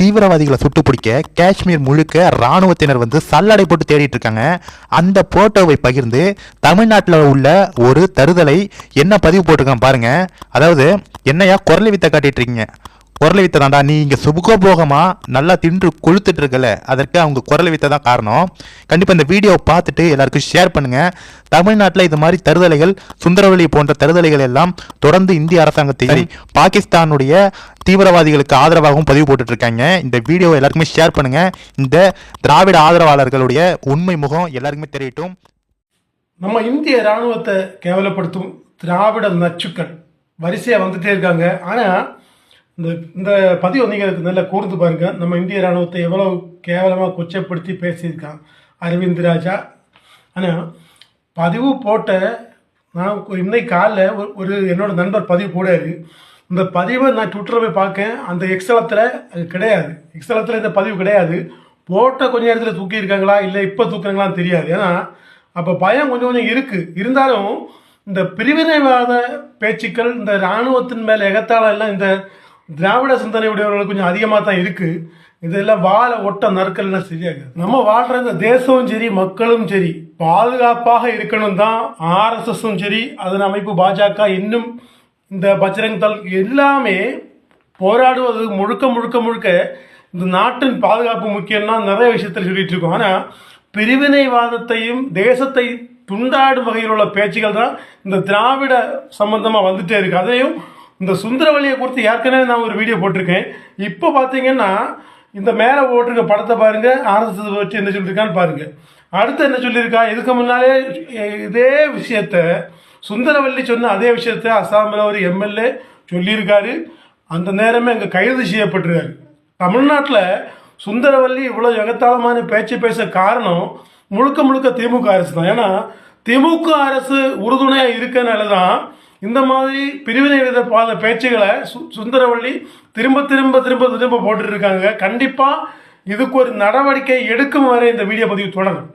தீவிரவாதிகளை சுட்டு பிடிக்க காஷ்மீர் முழுக்க ராணுவத்தினர் வந்து சல்லடை போட்டு தேடிட்டு இருக்காங்க. அந்த போட்டோவை பகிர்ந்து தமிழ்நாட்டில் உள்ள ஒரு தருதலை என்ன பதிவு போட்டிருக்கான் பாருங்க. அதாவது என்னையா குரல் வித்த காட்டிட்டு இருக்கீங்க. குரலை வித்த தாண்டா நீ இங்கே சுகபோகமா நல்லா தின்று கொழுத்துட்டு இருக்கல. அதற்கு அவங்க குரலை வித்த தான் காரணம். கண்டிப்பாக இந்த வீடியோவை பார்த்துட்டு எல்லாருக்கும் ஷேர் பண்ணுங்க. தமிழ்நாட்டில் இது மாதிரி தருதலைகள் சுந்தரவழி போன்ற தருதலைகள் எல்லாம் தொடர்ந்து இந்திய அரசாங்கத்தையும் பாகிஸ்தானுடைய தீவிரவாதிகளுக்கு ஆதரவாகவும் பதிவு போட்டுட்டு இருக்காங்க. இந்த வீடியோ எல்லாருக்குமே ஷேர் பண்ணுங்க. இந்த திராவிட ஆதரவாளர்களுடைய உண்மை முகம் எல்லாருக்குமே தெரியட்டும். நம்ம இந்திய ராணுவத்தை கேவலப்படுத்தும் திராவிட நச்சுக்கள் வரிசையாக வந்துட்டே இருக்காங்க. ஆனால் இந்த இந்த பதிவு நீங்கள் நல்லா கூர்ந்து பாருங்கள் நம்ம இந்திய ராணுவத்தை எவ்வளோ கேவலமாக கொச்சப்படுத்தி பேசியிருக்கான். அரவிந்த் ராஜா. ஆனால் பதிவு போட்ட நான் இன்னைக்கு காலைல ஒரு- ஒரு என்னோட நண்பர் பதிவு போடாரு இந்த பதிவை நான் ட்விட்டரில் போய் பார்க்கேன். அந்த எக்ஸலத்தில் அது கிடையாது. எக்ஸலத்தில் இந்த பதிவு கிடையாது. போட்ட கொஞ்ச நேரத்தில் தூக்கியிருக்காங்களா இல்லை இப்போ தூக்குறாங்களான்னு தெரியாது. ஏன்னா அப்போ பயம் கொஞ்சம் கொஞ்சம் இருக்குது இருந்தாலும் இந்த பிரிவினைவாத பேச்சுக்கள் இந்த இராணுவத்தின் மேலே எகத்தாலெல்லாம் இந்த திராவிட சிந்தனை உடையவர்களுக்கு கொஞ்சம் அதிகமாக தான் இருக்குது இதெல்லாம் வாழை ஒட்ட நறுக்கல்லாம் சரியாக நம்ம வாழ்கிற இந்த தேசமும் சரி மக்களும் சரி பாதுகாப்பாக இருக்கணும் தான் ஆர்எஸ்எஸும் சரி அதன் அமைப்பு பாஜக இன்னும் இந்த பஜ்ரங் தள் எல்லாமே போராடுவது முழுக்க முழுக்க முழுக்க இந்த நாட்டின் பாதுகாப்பு முக்கியம்னா நிறைய விஷயத்தில் சொல்லிட்டு இருக்கோம். ஆனால் பிரிவினைவாதத்தையும் தேசத்தை துண்டாடும் வகையில் உள்ள பேச்சுகள் தான் இந்த திராவிட சம்பந்தமாக வந்துட்டே இருக்கு. அதையும் இந்த சுந்தரவழியை குறித்து ஏற்கனவே நான் ஒரு வீடியோ போட்டிருக்கேன். இப்போ பார்த்தீங்கன்னா இந்த மேலே போட்டிருக்க படத்தை பாருங்க ஆர்எஸ்எஸ் வச்சு என்ன சொல்லியிருக்கான்னு பாருங்கள் அடுத்து என்ன சொல்லியிருக்கா? இதுக்கு முன்னாலே இதே விஷயத்த சுந்தரவல்லி சொன்ன அதே விஷயத்த அசாமில் ஒரு எம்எல்ஏ சொல்லியிருக்காரு. அந்த நேரமே அங்கே கைது செய்யப்பட்டிருக்காரு. தமிழ்நாட்டில் சுந்தரவல்லி இவ்வளோ எகத்தாளமான பேச்சு பேச காரணம் முழுக்க முழுக்க திமுக அரசு தான். ஏன்னா திமுக அரசு உறுதுணையாக இருக்கனால தான் இந்த மாதிரி பிரிவினை விதப்பாத பேச்சுகளை சு சுந்தரவள்ளி திரும்ப திரும்ப திரும்ப திரும்ப போட்டுட்டு இருக்காங்க. கண்டிப்பாக இதுக்கு ஒரு நடவடிக்கை எடுக்கும் வரை இந்த வீடியோ பதிவு தொடரும்.